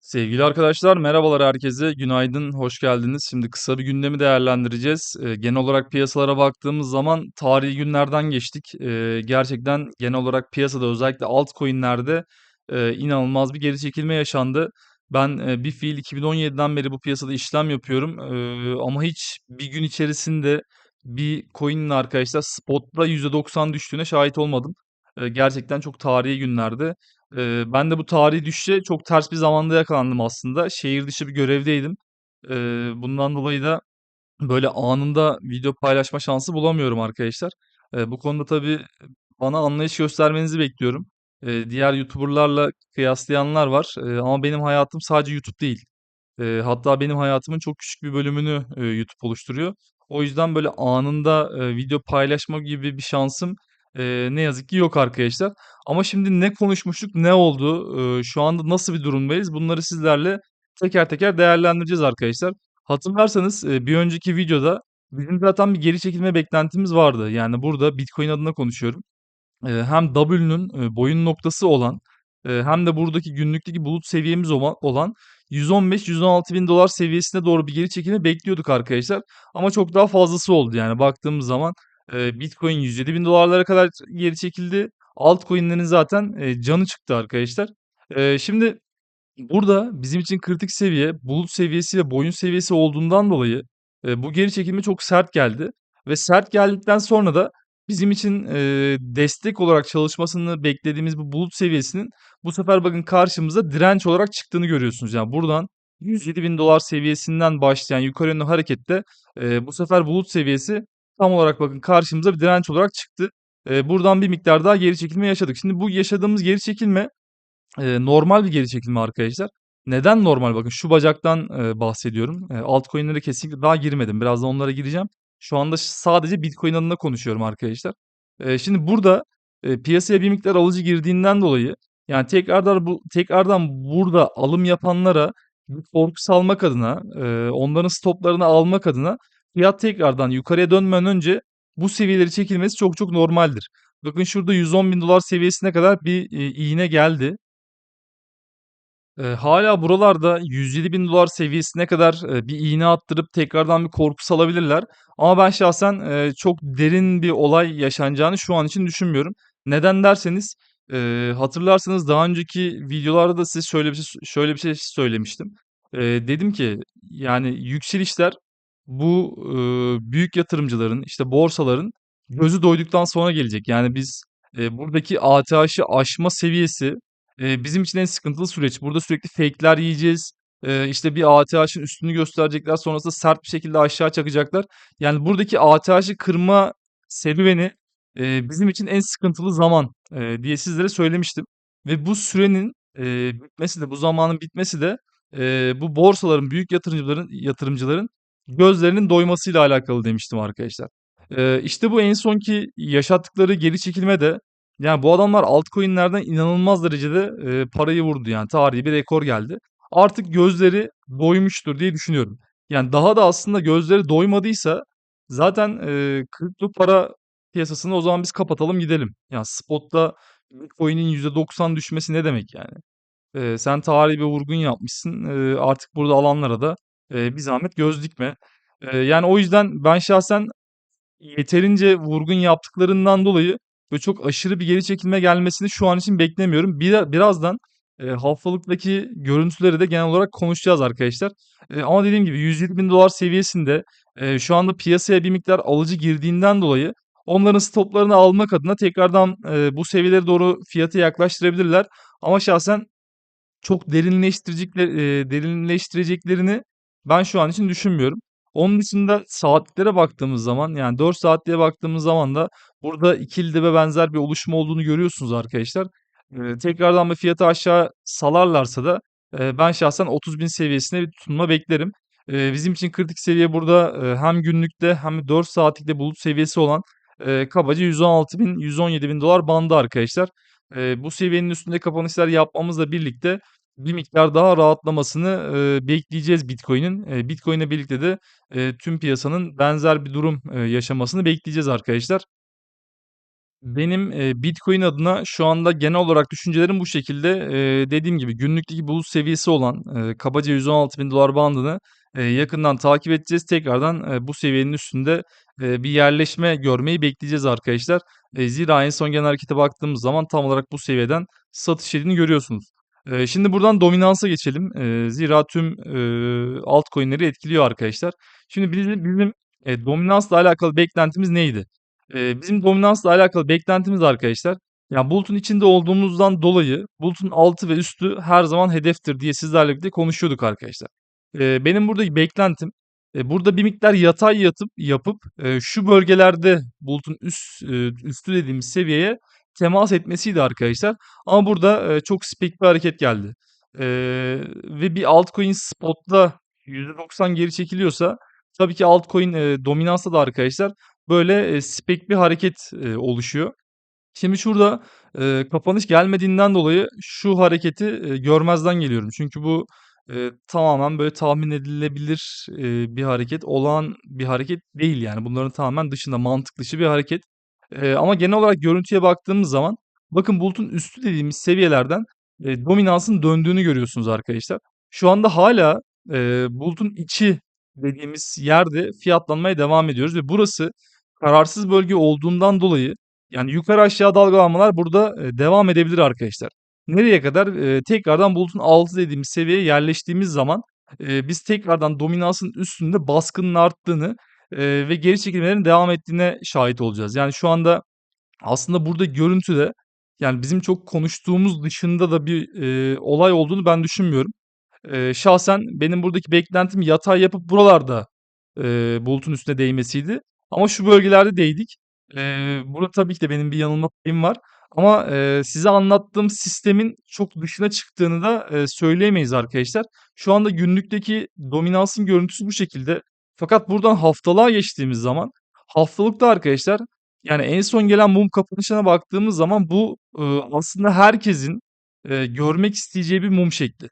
Sevgili arkadaşlar, merhabalar herkese. Günaydın, hoş geldiniz. Şimdi kısa bir gündemi değerlendireceğiz. Eee, genel olarak piyasalara baktığımız zaman tarihi günlerden geçtik. Eee, gerçekten genel olarak piyasada özellikle altcoin'lerde eee, inanılmaz bir geri çekilme yaşandı. Ben eee, bir fiil 2017'den beri bu piyasada işlem yapıyorum. Eee, ama hiç bir gün içerisinde bir coin'in arkadaşlar spot'ta %90 düştüğüne şahit olmadım. Eee, gerçekten çok tarihi günlerdi. Eee, ben de bu tarihi düşüşe çok ters bir zamanda yakalandım aslında. Şehir dışı bir görevdeydim. Eee, bundan dolayı da böyle anında video paylaşma şansı bulamıyorum arkadaşlar. Eee, bu konuda tabii bana anlayış göstermenizi bekliyorum. Eee, diğer YouTuber'larla kıyaslayanlar var. Eee, ama benim hayatım sadece YouTube değil. Eee, hatta benim hayatımın çok küçük bir bölümünü, eee, YouTube oluşturuyor. O yüzden böyle anında, eee, video paylaşma gibi bir şansım, eee, ne yazık ki yok arkadaşlar. Ama şimdi ne konuşmuştuk, ne oldu, eee, şu anda nasıl bir durumdayız bunları sizlerle teker teker değerlendireceğiz arkadaşlar. Hatırlarsanız, eee, bir önceki videoda bizim zaten bir geri çekilme beklentimiz vardı. Yani burada Bitcoin adına konuşuyorum. Eee, hem W'nun, eee, boyun noktası olan, eee, hem de buradaki günlükteki bulut seviyemiz oma olan $115.000-$116.000 seviyesine doğru bir geri çekilme bekliyorduk arkadaşlar. Ama çok daha fazlası oldu yani baktığımız zaman, Bitcoin $107.000'lara kadar geri çekildi. Altcoin'lerin zaten, canı çıktı arkadaşlar. Şimdi burada bizim için kritik seviye bulut seviyesi ve boyun seviyesi olduğundan dolayı, bu geri çekilme çok sert geldi ve sert geldikten sonra da bizim için, destek olarak çalışmasını beklediğimiz bu bulut seviyesinin bu sefer bakın karşımıza direnç olarak çıktığını görüyorsunuz. Yani buradan $107.000 seviyesinden başlayan yukarı yönlü harekette, bu sefer bulut seviyesi tam olarak bakın karşımıza bir direnç olarak çıktı. Eee, buradan bir miktar daha geri çekilme yaşadık. Şimdi bu yaşadığımız geri çekilme, eee, normal bir geri çekilme arkadaşlar. Neden normal? Bakın şu bacaktan, eee, bahsediyorum. Eee, altcoin'lere kesinlikle daha girmedim. Birazdan onlara gireceğim. Şu anda sadece Bitcoin adına konuşuyorum arkadaşlar. Eee, şimdi burada, eee, piyasaya bir miktar alıcı girdiğinden dolayı yani tekrardan bu tekrardan burada alım yapanlara bir korku salmak adına, eee, onların stoplarını almak adına fiyat tekrardan yukarıya dönmeden önce bu seviyeleri çekilmesi çok çok normaldir. Bakın şurada $110.000 seviyesine kadar bir, iii, iğne geldi. Eee, hâlâ buralarda $107.000 seviyesine kadar, eee, bir iğne attırıp tekrardan bir korku salabilirler. Ama ben şahsen, eee, çok derin bir olay yaşanacağını şu an için düşünmüyorum. Neden derseniz, eee, hatırlarsanız daha önceki videolarda da size şöyle bir şey şöyle bir şey söylemiştim. Eee, dedim ki yani yükselişler bu, ııı, büyük yatırımcıların, işte borsaların gözü doyduktan sonra gelecek. Yani biz, eee, buradaki ATH'ı aşma seviyesi, eee, bizim için en sıkıntılı süreç. Burada sürekli fake'ler yiyeceğiz. Eee, işte bir ATH'ın üstünü gösterecekler, sonrasında sert bir şekilde aşağı çakacaklar. Yani buradaki ATH'ı kırma serüveni, eee, bizim için en sıkıntılı zaman, eee, diye sizlere söylemiştim. Ve bu sürenin, eee, bitmesi de, bu zamanın bitmesi de, eee, bu borsaların, büyük yatırımcıların yatırımcıların gözlerinin doymasıyla alakalı demiştim arkadaşlar. Eee, işte bu en sonki yaşattıkları geri çekilme de yani bu adamlar altcoin'lerden inanılmaz derecede, eee, parayı vurdu yani tarihi bir rekor geldi. Artık gözleri doymuştur diye düşünüyorum. Yani daha da aslında gözleri doymadıysa zaten, eee, kripto para piyasasını o zaman biz kapatalım gidelim. Ya spot'ta Bitcoin'in %90 düşmesi ne demek yani? Eee, sen tarihi bir vurgun yapmışsın. Eee, artık burada alanlara da, eee, bir zahmet göz dikme. Eee, yani o yüzden ben şahsen yeterince vurgun yaptıklarından dolayı böyle çok aşırı bir geri çekilme gelmesini şu an için beklemiyorum. Bira birazdan, eee, haftalıktaki görüntüleri de genel olarak konuşacağız arkadaşlar. Eee, ama dediğim gibi $107.000 seviyesinde, eee, şu anda piyasaya bir miktar alıcı girdiğinden dolayı onların stoplarını almak adına tekrardan, eee, bu seviyelere doğru fiyatı yaklaştırabilirler. Ama şahsen çok derinleştirecekler eee, derinleştireceklerini ben şu an için düşünmüyorum. Onun dışında saatlere baktığımız zaman yani 4 saatliğe baktığımız zaman da burada ikili dibe benzer bir oluşum olduğunu görüyorsunuz arkadaşlar. Eee, tekrardan bu fiyatı aşağı salarlarsa da, eee, ben şahsen 30.000 seviyesine bir tutunma beklerim. Eee, bizim için kritik seviye burada, eee, hem günlükte hem de 4 saatlikte bulut seviyesi olan, eee, kabaca $116.000-$117.000 bandı arkadaşlar. Eee, bu seviyenin üstünde kapanışlar yapmamızla birlikte bir miktar daha rahatlamasını, eee, bekleyeceğiz Bitcoin'in. Eee, Bitcoin'le birlikte de, eee, tüm piyasanın benzer bir durum, eee, yaşamasını bekleyeceğiz arkadaşlar. Benim, eee, Bitcoin adına şu anda genel olarak düşüncelerim bu şekilde. Eee, dediğim gibi günlükteki bulut seviyesi olan, eee, kabaca $116.000 bandını, eee, yakından takip edeceğiz. Tekrardan, eee, bu seviyenin üstünde, eee, bir yerleşme görmeyi bekleyeceğiz arkadaşlar. Eee, zira en son gelen harekete baktığımız zaman tam olarak bu seviyeden satış yediğini görüyorsunuz. Eee, şimdi buradan dominansa geçelim. Eee, zira tüm, eee, altcoin'leri etkiliyor arkadaşlar. Şimdi bizim bizim, eee, dominansla alakalı beklentimiz neydi? Eee, bizim dominansla alakalı beklentimiz arkadaşlar, ya bulutun içinde olduğumuzdan dolayı bulutun altı ve üstü her zaman hedeftir diye sizlerle birlikte konuşuyorduk arkadaşlar. Benim buradaki beklentim, eee, burada bir miktar yatay yatıp yapıp, eee, şu bölgelerde bulutun üst üstü dediğimiz seviyeye temas etmesiydi arkadaşlar. Ama burada, eee, çok spek bir hareket geldi. Eee, ve bir altcoin spot'ta %90 geri çekiliyorsa tabii ki altcoin, eee, dominansta da arkadaşlar böyle, eee, spek bir hareket, eee, oluşuyor. Şimdi şurada, eee, kapanış gelmediğinden dolayı şu hareketi, eee, görmezden geliyorum. Çünkü bu, eee, tamamen böyle tahmin edilebilir, eee, bir hareket, olağan bir hareket değil yani. Bunların tamamen dışında, mantık dışı bir hareket. Eee, ama genel olarak görüntüye baktığımız zaman bakın bulutun üstü dediğimiz seviyelerden, eee, dominansın döndüğünü görüyorsunuz arkadaşlar. Şu anda hâlâ, eee, bulutun içi dediğimiz yerde fiyatlanmaya devam ediyoruz ve burası kararsız bölge olduğundan dolayı yani yukarı aşağı dalgalanmalar burada, eee, devam edebilir arkadaşlar. Nereye kadar? Eee, tekrardan bulutun altı dediğimiz seviyeye yerleştiğimiz zaman, eee, biz tekrardan dominansın üstünde baskının arttığını, eee, ve geri çekilmelerin devam ettiğine şahit olacağız. Yani şu anda aslında burada görüntüde, yani bizim çok konuştuğumuz dışında da bir, eee, olay olduğunu ben düşünmüyorum. Eee, şahsen benim buradaki beklentim yatay yapıp buralarda, eee, bulutun üstüne değmesiydi. Ama şu bölgelerde değdik. Eee, burada tabii ki de benim bir yanılma payım var. Ama, eee, size anlattığım sistemin çok dışına çıktığını da, eee, söyleyemeyiz arkadaşlar. Şu anda günlükteki dominansın görüntüsü bu şekilde. Fakat buradan haftalığa geçtiğimiz zaman haftalıkta arkadaşlar, yani en son gelen mum kapanışına baktığımız zaman bu, ııı, aslında herkesin, eee, görmek isteyeceği bir mum şekli.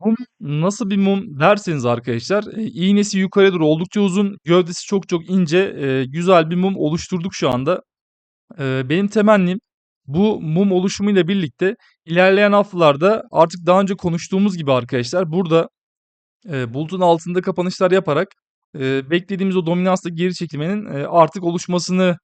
Mum nasıl bir mum derseniz arkadaşlar, eee, iğnesi yukarıya doğru oldukça uzun, gövdesi çok çok ince, eee, güzel bir mum oluşturduk şu anda. Eee, benim temennim bu mum oluşumuyla birlikte ilerleyen haftalarda artık daha önce konuştuğumuz gibi arkadaşlar burada, eee, bulutun altında kapanışlar yaparak, eee, beklediğimiz o dominansla geri çekilmenin, eee, artık oluşmasını,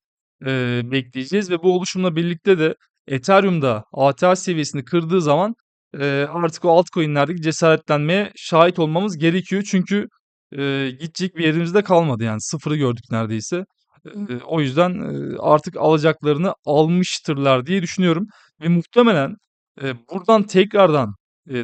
eee, bekleyeceğiz ve bu oluşumla birlikte de Ethereum da ATH seviyesini kırdığı zaman, eee, artık o altcoin'lerdeki cesaretlenmeye şahit olmamız gerekiyor. Çünkü, eee, gidecek bir yerimiz de kalmadı yani sıfırı gördük neredeyse. Eee, o yüzden, eee, artık alacaklarını almıştırlar diye düşünüyorum ve muhtemelen, eee, buradan tekrardan,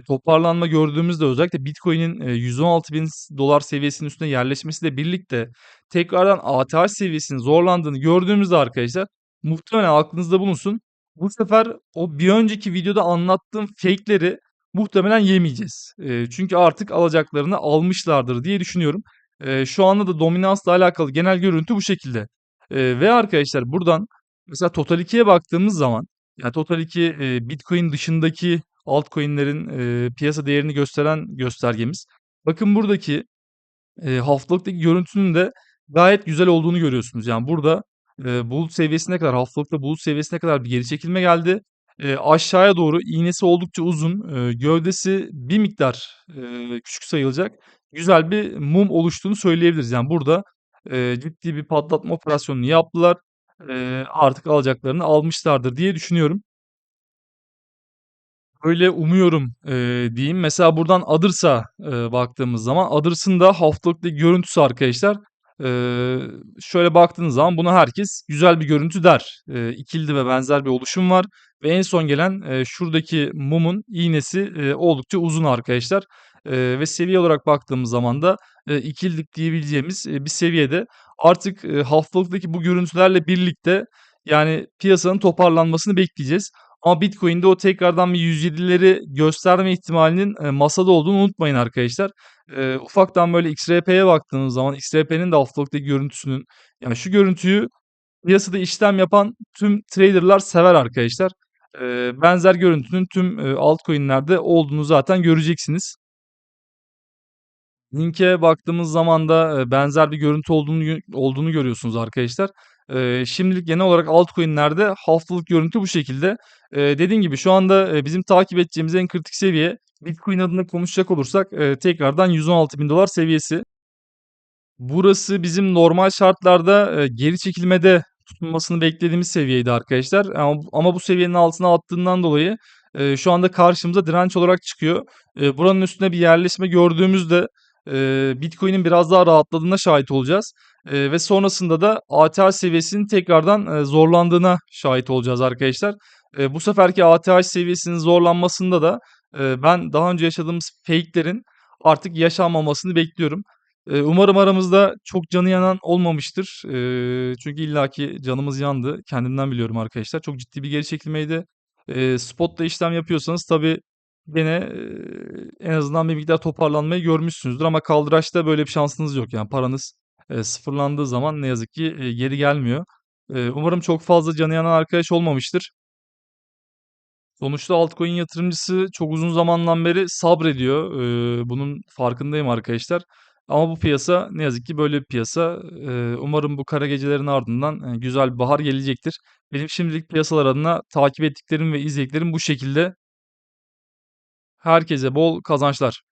toparlanma gördüğümüzde özellikle Bitcoin'in, eee, $116.000 seviyesinin üstüne yerleşmesiyle birlikte tekrardan ATH seviyesinin zorlandığını gördüğümüzde arkadaşlar muhtemelen aklınızda bulunsun. Bu sefer o bir önceki videoda anlattığım fake'leri muhtemelen yemeyeceğiz. Çünkü artık alacaklarını almışlardır diye düşünüyorum. Şu anda da dominansla alakalı genel görüntü bu şekilde. Ve arkadaşlar buradan mesela Total 2'ye baktığımız zaman, ya Total 2, eee, Bitcoin dışındaki altcoin'lerin, eee, piyasa değerini gösteren göstergemiz. Bakın buradaki, eee, haftalıktaki görüntünün de gayet güzel olduğunu görüyorsunuz. Yani burada, eee, bulut seviyesine kadar, haftalıkta bulut seviyesine kadar bir geri çekilme geldi. Eee, aşağıya doğru iğnesi oldukça uzun, eee, gövdesi bir miktar, eee, küçük sayılacak güzel bir mum oluştuğunu söyleyebiliriz. Yani burada, eee, ciddi bir patlatma operasyonunu yaptılar. Eee, artık alacaklarını almışlardır diye düşünüyorum. Öyle umuyorum, eee, diyeyim. Mesela buradan Others'a, eee, baktığımız zaman Others'ın da haftalıktaki görüntüsü arkadaşlar, eee, şöyle baktığınız zaman buna herkes güzel bir görüntü der. Eee, ikilidi ve benzer bir oluşum var ve en son gelen, eee, şuradaki mumun iğnesi, eee, oldukça uzun arkadaşlar. Eee, ve seviye olarak baktığımız zaman da, eee, ikilidik diyebileceğimiz, eee, bir seviyede. Artık, eee, haftalıktaki bu görüntülerle birlikte yani piyasanın toparlanmasını bekleyeceğiz. Ama Bitcoin'de o tekrardan bir 107'leri gösterme ihtimalinin, eee, masada olduğunu unutmayın arkadaşlar. Eee, ufaktan böyle XRP'ye baktığınız zaman XRP'nin de haftalıktaki görüntüsünün yani şu görüntüyü piyasada işlem yapan tüm trader'lar sever arkadaşlar. Eee, benzer görüntünün tüm, eee, altcoin'lerde olduğunu zaten göreceksiniz. Link'e baktığımız zaman da, benzer bir görüntü olduğunu olduğunu görüyorsunuz arkadaşlar. Eee, şimdilik genel olarak altcoin'lerde haftalık görüntü bu şekilde. Eee, dediğim gibi şu anda, bizim takip edeceğimiz en kritik seviye Bitcoin adına konuşacak olursak, eee, tekrardan $116.000 seviyesi. Burası bizim normal şartlarda, eee, geri çekilmede tutunmasını beklediğimiz seviyeydi arkadaşlar. Ama ama bu seviyenin altına attığından dolayı, eee, şu anda karşımıza direnç olarak çıkıyor. Eee, buranın üstüne bir yerleşme gördüğümüzde, eee, Bitcoin'in biraz daha rahatladığına şahit olacağız. Eee, ve sonrasında da ATH seviyesinin tekrardan, eee, zorlandığına şahit olacağız arkadaşlar. Eee, bu seferki ATH seviyesinin zorlanmasında da, eee, ben daha önce yaşadığımız fake'lerin artık yaşanmamasını bekliyorum. Eee, umarım aramızda çok canı yanan olmamıştır. Eee, çünkü illaki canımız yandı. Kendimden biliyorum arkadaşlar. Çok ciddi bir geri çekilmeydi. Eee, spot'ta işlem yapıyorsanız tabii gene, eee, en azından bir miktar toparlanmayı görmüşsünüzdür ama kaldıraçta böyle bir şansınız yok. Yani paranız, eee, sıfırlandığı zaman ne yazık ki, eee, geri gelmiyor. Eee, umarım çok fazla canı yanan arkadaş olmamıştır. Sonuçta altcoin yatırımcısı çok uzun zamandan beri sabrediyor. Eee, bunun farkındayım arkadaşlar. Ama bu piyasa ne yazık ki böyle bir piyasa. Eee, umarım bu kara gecelerin ardından, güzel bir bahar gelecektir. Benim şimdilik piyasalar adına takip ettiklerim ve izlediklerim bu şekilde. Herkese bol kazançlar.